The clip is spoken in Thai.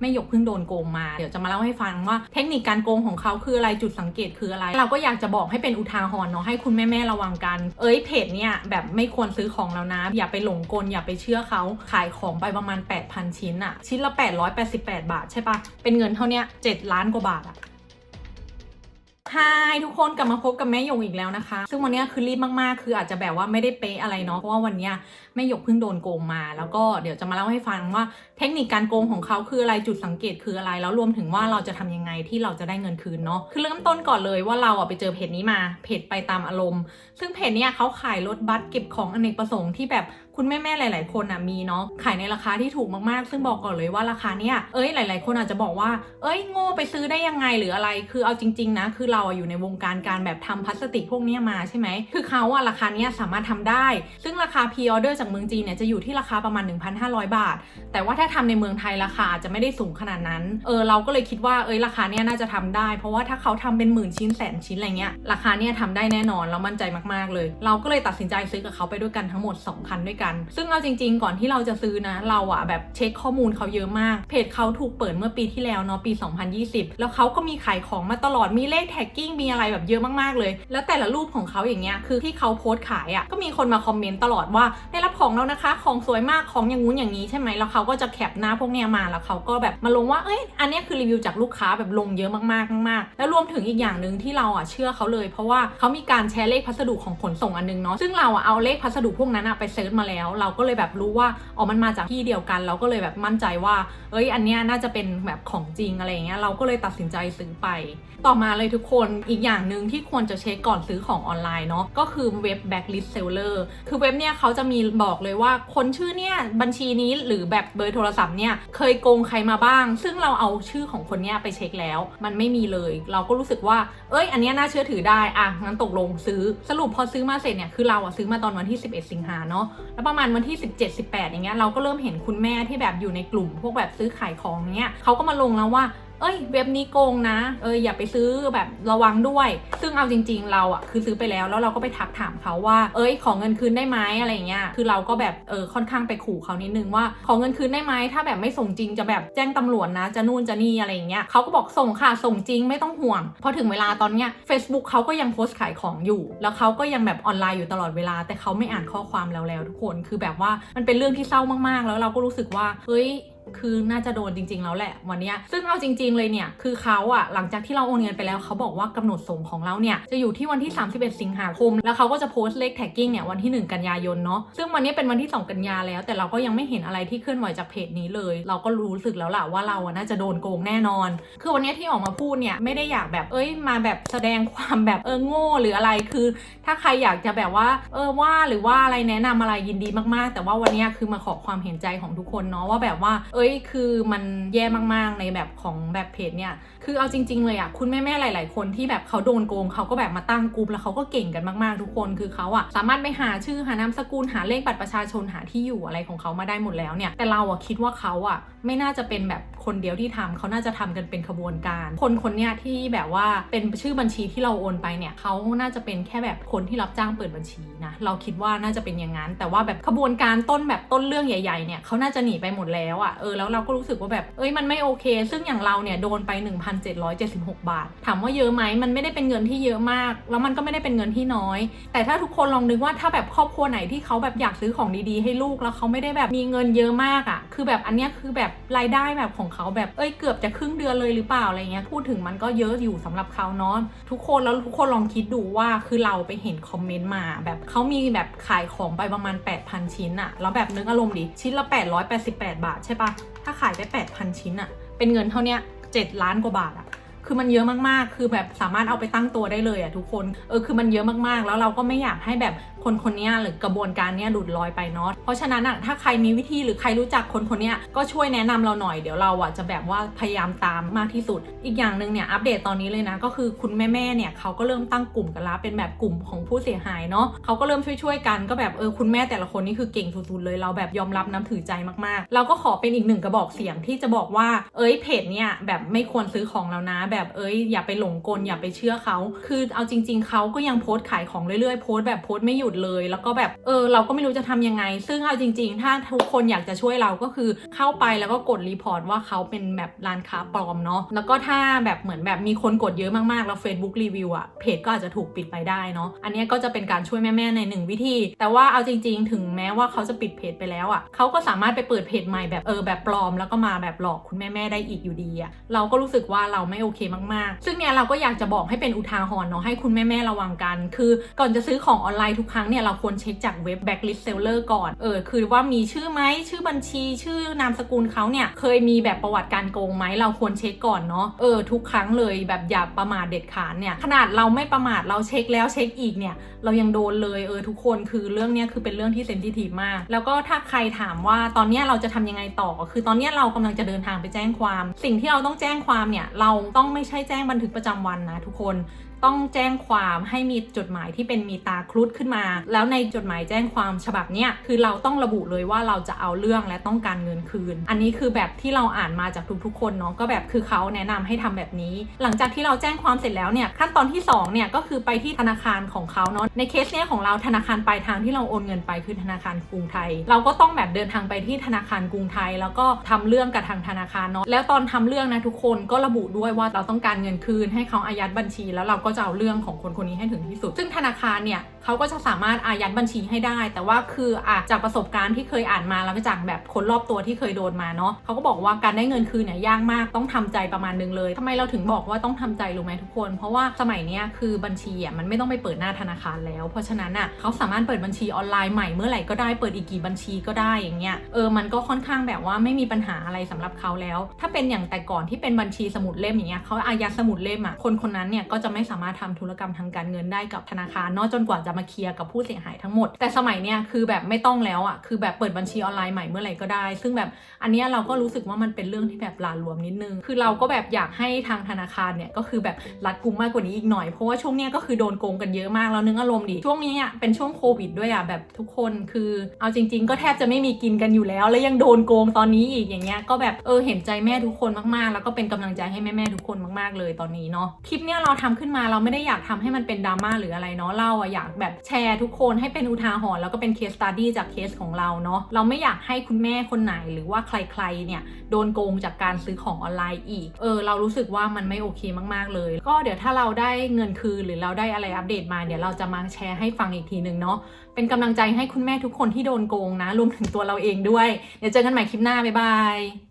แม่หยกเพิ่งโดนโกงมา เดี๋ยวจะมาเล่าให้ฟังว่าเทคนิคการโกงของเขาคืออะไรจุดสังเกตคืออะไร เราก็อยากจะบอกให้เป็นอุทาหรณ์เนาะให้คุณแม่ๆระวังกัน เอ้ยเพจเนี่ยแบบไม่ควรซื้อของแล้วนะ อย่าไปหลงกลอย่าไปเชื่อเขาขายของไปประมาณ 8,000 ชิ้นอะชิ้นละ 888 บาทใช่ปะเป็นเงินเท่านี้7ล้านกว่าบาทอะายทุกคนกลับมาพบกับแม่หยกอีกแล้วนะคะ ซึ่งวันนี้คือรีบมากๆ คืออาจจะแบบว่าไม่ได้เป๊ะอะไรเนาะเพราะว่าวันนี้แม่หยกเพิ่งโดนโกงมา แล้วก็เดี๋ยวจะมาเล่าให้ฟังว่าเทคนิคการโกงของเขาคืออะไรจุดสังเกตคืออะไรแล้วรวมถึงว่าเราจะทำยังไงที่เราจะได้เงินคืนเนาะคือเริ่มต้นก่อนเลยว่าเราอะไปเจอเพจนี้มาเพจไปตามอารมณ์ ซึ่งเพจเนี้ยเขาขายรถบัสเก็บของอเนกประสงค์ที่แบบ คุณแม่ๆหลาย ๆ คนอะมีเนาะขายในราคาที่ถูกมากๆ ซึ่งบอกก่อนเลยว่าราคาเนี้ยเอ้ยหลาย ๆ คนอาจจะบอกว่า เอ้ยโง่ไปซื้อได้ยังไงหรืออะไร คือเอาจริง ๆ นะ คือเราอยู่ในวงการการแบบทำพลาสติกพวกเนี้ยมาใช่ไหมคือเขาอะราคาเนี้ยสามารถทำได้ ซึ่งราคาพ r ออเดอร์จากเมืองจีนเนี่ยจะอยู่ที่ราคาประมาณ 1,500 บาท แต่ว่าถ้าทำในเมืองไทยราคาอาจจะไม่ได้สูงขนาดนั้นเออเราก็เลยคิดว่าเอ้ยราคาเนี้ยน่าจะทำได้ เพราะว่าถ้าเขาทำเป็นหมื่นชิ้นแสนชิ้นอะไรเงี้ยราคาเนี้ยทำได้แน่นอนเรามั่นใจมากๆเลย เราก็เลยตัดสินใจซื้อกับเขาไปด้วยกันทั้งหมด2คันด้วยกันซึ่งเอาจริง ๆ ก่อนที่เราจะซื้อนะ เราอะแบบเช็คข้อมูลเขาเยอะมาก เพจเขาถูกเปิดเมื่อปีที่แล้วเนาะปี 2020 แล้วเขาก็มีขายของมาตลอดมีเลขแท็กกิ้งมีอะไรแบบเยอะมากๆเลย แล้วแต่ละรูปของเขาอย่างเงี้ยคือที่เขาโพสต์ขายอะก็มีคนมาคอมเมนต์ตลอดว่าได้รับของแล้วนะคะ ของสวยมากของอย่างงู้นอย่างนี้ใช่ไหมแล้วเขาก็จะแคปหน้าพวกเนี้ยมาแล้วเขาก็แบบมาลงว่าเอ้ยอันนี้คือรีวิวจากลูกค้าแบบลงเยอะมากๆมากๆ แล้วรวมถึงอีกอย่างหนึ่งที่เราอะเชื่อเขาเลย เพราะว่าเขามีการแชร์เลขพัสดุของขนส่งอันนึงเนาะซึ่งเราอะเอาเลขพัสดุพวกนั้นอะไปเซิร์ชมาแล้ว เราก็เลยแบบรู้ว่าอ๋อมันมาจากที่เดียวกัน เราก็เลยแบบมั่นใจว่า เอ้ย อันเนี้ยน่าจะเป็นแบบของจริงอะไรเงี้ยเราก็เลยตัดสินใจซื้อไป ต่อมาเลยทุกคนอีกอย่างหนึ่งที่ควรจะเช็คก่อนซื้อของออนไลน์เนาะก็คือเว็บ backlist seller คือเว็บเนี่ยเขาจะมีบอกเลยว่าคนชื่อเนี่ยบัญชีนี้หรือแบบเบอร์โทรศัพท์เนี่ยเคยโกงใครมาบ้าง ซึ่งเราเอาชื่อของคนเนี้ยไปเช็คแล้ว มันไม่มีเลย เราก็รู้สึกว่า เอ้ย อันเนี้ยน่าเชื่อถือได้อะงั้นตกลงซื้อสรุปพอซื้อมาเสร็จเนี่ยคือเราอะซื้อมาตอนวันที่ 11 สิงหาเนาะแล้วประมาณวันที่ 17 18อย่างเงี้ยเราก็เริ่มเห็นคุณแม่ที่แบบอยู่ในกลุ่ม พวกแบบซื้อขายของเงี้ยเขาก็มาลงแล้วว่า เอ้ย เว็บนี้โกงนะ เอออย่าไปซื้อแบบระวังด้วย ซึ่งเอาจริง ๆ เราอะคือซื้อไปแล้วแล้วเราก็ไปทักถามเขาว่า เอ้ย ขอเงินคืนได้ไหมอะไรเงี้ย คือเราก็แบบเออค่อนข้างไปขู่เขานิดนึงว่า ขอเงินคืนได้ไหมถ้าแบบไม่ส่งจริงจะแบบแจ้งตำรวจนะ จะนู่นจะนี่อะไรเงี้ยเขาก็บอกส่งค่ะส่งจริงไม่ต้องห่วง พอถึงเวลาตอนเนี้ย Facebook เขาก็ยังโพสต์ขายของอยู่ แล้วเขาก็ยังแบบออนไลน์อยู่ตลอดเวลา แต่เขาไม่อ่านข้อความแล้วแล้วทุกคน คือแบบว่ามันเป็นเรื่องที่เศร้ามากๆ แล้วเราก็รู้สึกว่า เฮ้ย คือน่าจะโดนจริง ๆ แล้วแหละวันนี้ซึ่งเอาจริง ๆเลยเนี่ยคือเขาอะหลังจากที่เราโอนเงินไปแล้วเขาบอกว่ากำหนดส่งของเราเนี่ยจะอยู่ที่วันที่ 31 สิงหาคม แล้วเขาก็จะโพสต์เลขแท็กกิ้งเนี่ยวันที่ 1 กันยายนเนาะซึ่งวันนี้เป็นวันที่ 2 กันยาแล้ว แต่เราก็ยังไม่เห็นอะไรที่เคลื่อนไหวจากเพจนี้เลย เราก็รู้สึกแล้วล่ะว่าเราอะน่าจะโดนโกงแน่นอน คือวันนี้ที่ออกมาพูดเนี่ยไม่ได้อยากแบบเอ้ยมาแบบแสดงความแบบเออโง่หรืออะไรคือ ถ้าใครอยากจะแบบว่าเออว่าหรือว่าอะไรแนะนำอะไรยินดีมากๆ แต่ว่าวันนี้คือมาขอความเห็นใจของทุกคนเนาะว่าแบบว่าเอ้อ้ยคือมันแย่มากๆในแบบของแบบเพจเนี่ยคือเอาจริง ๆ เลยอะคุณแม่ๆหลาย ๆ คนที่แบบเขาโดนโกงเขาก็แบบมาตั้งกลุ่มแล้วเขาก็เก่งกันมากๆทุกคนคือเขาอะสามารถไปหาชื่อหานามสกุลหาเลขบัตรประชาชนหาที่อยู่อะไรของเขามาได้หมดแล้วเนี่ยแต่เราอะคิดว่าเขาอะไม่น่าจะเป็นแบบคนเดียวที่ทำเขาน่าจะทำกันเป็นขบวนการ คนคนเนี้ยที่แบบว่าเป็นชื่อบัญชีที่เราโอนไปเนี่ยเขาน่าจะเป็นแค่แบบคนที่รับจ้างเปิดบัญชีนะเราคิดว่าน่าจะเป็นอย่างนั้น แต่ว่าแบบขบวนการต้นแบบต้นเรื่องใหญ่ๆเนี่ยเขาน่าจะหนีไปหมดแล้วอะเออแล้วเราก็รู้สึกว่าแบบเอ้ยมันไม่โอเค ซึ่งอย่างเราเนี่ยโดนไป 1,776 บาท ถามว่าเยอะไหมมันไม่ได้เป็นเงินที่เยอะมาก แล้วมันก็ไม่ได้เป็นเงินที่น้อย แต่ถ้าทุกคนลองนึกว่าถ้าแบบครอบครัวไหนที่เขาแบบอยากซื้อของดีๆ ให้ลูกแล้วเขาไม่ได้แบบมีเงินเยอะมากอะ่ะ คือแบบอันเนี้ยคือแบบรายได้แบบของเขาแบบเอ้ยเกือบจะครึ่งเดือนเลยหรือเปล่าอะไรเงี้ยพูดถึงมันก็เยอะอยู่สำหรับเขาเนาะทุกคนแล้วทุกคนลองคิดดูว่าคือเราไปเห็นคอมเมนต์มา แบบเขามีแบบขายของไปประมาณ 8,000 ชิ้นอะแล้วแบบนึกอารมณ์ดิชิ้นละ 888 บาทใช่ปะถ้าขายไป 8,000 ชิ้นอะเป็นเงินเท่าเนี้ย7ล้านกว่าบาทอะ คือมันเยอะมากๆ คือแบบสามารถเอาไปตั้งตัวได้เลยอะทุกคน เออ คือมันเยอะมากๆ แล้วเราก็ไม่อยากให้แบบคนคนนี้หรือกระบวนการเนี้ยหลุดลอยไปเนาะ เพราะฉะนั้นอะถ้าใครมีวิธีหรือใครรู้จักคนคนนี้ก็ช่วยแนะนำเราหน่อย เดี๋ยวเราอะจะแบบว่าพยายามตามมากที่สุด อีกอย่างหนึ่งเนี่ยอัปเดตตอนนี้เลยนะ ก็คือคุณแม่ๆ เนี่ยเขาก็เริ่มตั้งกลุ่มกันละ เป็นแบบกลุ่มของผู้เสียหายเนาะเขาก็เริ่มช่วยๆ กัน ก็แบบเออคุณแม่แต่ละคนนี่คือเก่งสุดๆ เลย เราแบบยอมรับน้ำถือใจมากๆ เราก็ขอเป็นอีกหนึ่งกระบอกเสียงที่จะบอกว่า เอ้ยเพจเนี่ยแบบไม่ควรซื้อของแล้วนะแบบเอ้ยอย่าไปหลงกลอย่าไปเชื่อเขา คือเอาจริง ๆเขาก็ยังโพสต์ขายของเรื่อยๆโพสต์แบบโพสต์ไม่หยุดดเลย แล้วก็แบบเออเราก็ไม่รู้จะทำยังไง ซึ่งเอาจริง ๆ ถ้าทุกคนอยากจะช่วยเราก็คือเข้าไปแล้วก็กดรีพอร์ตว่าเขาเป็นแบบร้านค้าปลอมเนาะแล้วก็ถ้าแบบเหมือนแบบมีคนกดเยอะมากๆแล้ว Facebook รีวิวอะเพจก็อาจจะถูกปิดไปได้เนาะอันเนี้ยก็จะเป็นการช่วยแม่ๆในหนึ่งวิธี แต่ว่าเอาจริง ๆ ถึงแม้ว่าเขาจะปิดเพจไปแล้วอะเขาก็สามารถไปเปิดเพจใหม่แบบเออแบบปลอม แล้วก็มาแบบหลอกคุณแม่ๆได้อีกอยู่ดีอะเราก็รู้สึกว่าเราไม่โอเคมากๆ ซึ่งเนี่ยเราก็อยากจะบอกให้เป็นอุทาหรณ์เนาะให้คุณแม่ๆระวังกัน คือก่อนจะซื้อของออนไลน์ทุกครั้งเนี่ยเราควรเช็คจากเว็บ backlist seller ก่อนเออคือว่ามีชื่อไหมชื่อบัญชี ชื่อนามสกุลเขาเนี่ยเคยมีแบบประวัติการโกงไหมเราควรเช็คก่อนเนาะเออทุกครั้งเลยแบบอย่าประมาทเด็ดขาดเนี่ยขนาดเราไม่ประมาทเราเช็คแล้วเช็คอีกเนี่ยเรายังโดนเลยเออทุกคนคือเรื่องเนี้ยคือเป็นเรื่องที่เซนซิทีฟมาก แล้วก็ถ้าใครถามว่าตอนเนี้ยเราจะทำยังไงต่อ คือตอนเนี้ยเรากำลังจะเดินทางไปแจ้งความ สิ่งที่เราต้องแจ้งความเนี่ยเราต้องไม่ใช่แจ้งบันทึกประจำวันนะทุกคนต้องแจ้งความให้มีจดหมายที่เป็นมีตาครุฑขึ้นมา แล้วในจดหมายแจ้งความฉบับเนี้ยคือเราต้องระบุเลยว่าเราจะเอาเรื่องและต้องการเงินคืน อันนี้คือแบบที่เราอ่านมาจากทุกๆคนเนาะก็แบบคือเขาแนะนำให้ทำแบบนี้ หลังจากที่เราแจ้งความเสร็จแล้วเนี่ยขั้นตอนที่สองเนี่ยก็คือไปที่ธนาคารของเขาเนาะในเคสเนี้ยของเราธนาคารปลายทางที่เราโอนเงินไปคือธนาคารกรุงไทย เราก็ต้องแบบเดินทางไปที่ธนาคารกรุงไทย แล้วก็ทำเรื่องกับทางธนาคารเนาะแล้วตอนทำเรื่องนะทุกคนก็ระบุด้วยว่าเราราต้องการเงินคืนให้เขาอายัดบัญชี แล้วเราก็จะเอาเรื่องของคนคนนี้ให้ถึงที่สุด ซึ่งธนาคารเนี่ยเขาก็จะสามารถอายัดบัญชีให้ได้ แต่ว่าคืออาจจากประสบการณ์ที่เคยอ่านมาแล้วก็จากแบบคนรอบตัวที่เคยโดนมาเนาะเขาก็บอกว่าการได้เงินคืนเนี่ยยากมากต้องทำใจประมาณนึงเลยทำไมเราถึงบอกว่าต้องทำใจรู้ไหมทุกคน เพราะว่าสมัยเนี้ยคือบัญชีอะมันไม่ต้องไปเปิดหน้าธนาคารแล้ว เพราะฉะนั้นอะเขาสามารถเปิดบัญชีออนไลน์ใหม่เมื่อไหร่ก็ได้เปิดอีกกี่บัญชีก็ได้อย่างเงี้ยเออมันก็ค่อนข้างแบบว่าไม่มีปัญหาอะไรสำหรับเขาแล้ว ถ้าเป็นอย่างแต่ก่อนที่เป็นบัญชีสมุดเล่มอย่างเงี้ยเขาอายัดสมุดเล่มอะคนคนนั้นเนี่ยก็จะไม่สามารถทำธุรกรรมทางการเงินได้กับธนาคารนอกจนกว่าจะมาเคลียร์กับผู้เสียหายทั้งหมด แต่สมัยเนี้ยคือแบบไม่ต้องแล้วอะคือแบบเปิดบัญชีออนไลน์ใหม่เมื่อไหร่ก็ได้ ซึ่งแบบอันเนี้ยเราก็รู้สึกว่ามันเป็นเรื่องที่แบบลาหลวมนิดนึง คือเราก็แบบอยากให้ทางธนาคารเนี่ยก็คือแบบรัดกุมมากกว่านี้อีกหน่อยเพราะว่าช่วงเนี้ยก็คือโดนโกงกันเยอะมากแล้วนึกอารมณ์ดิช่วงนี้อะเป็นช่วงโควิดด้วยอะแบบทุกคนคือเอาจริง ๆ ก็แทบจะไม่มีกินกันอยู่แล้ว แล้วยังโดนโกงตอนนี้อีกอย่างเงี้ยก็แบบเออเห็นใจแม่ทุกคนมากๆ แล้วก็เป็นกำลังใจให้แม่ๆทุกคนมาก ๆเลยตอนนี้เนาะคลิปเนี้ยเราทำขึ้นมาเราไม่ได้อยากทำให้มันเป็นดราม่าหรืออะไรเนาะเราอะอยากแบบแชร์ทุกคนให้เป็นอุทาหรณ์แล้วก็เป็นเคสตัดดี้จากเคสของเราเนาะเราไม่อยากให้คุณแม่คนไหนหรือว่าใครๆเนี่ยโดนโกงจากการซื้อของออนไลน์อีกเออเรารู้สึกว่ามันไม่โอเคมากๆเลย ก็เดี๋ยวถ้าเราได้เงินคืนหรือเราได้อะไรอัปเดตมาเดี๋ยวเราจะมาแชร์ให้ฟังอีกทีหนึ่งเนาะเป็นกำลังใจให้คุณแม่ทุกคนที่โดนโกงนะรวมถึงตัวเราเองด้วย เดี๋ยวเจอกันใหม่คลิปหน้าบ๊ายบาย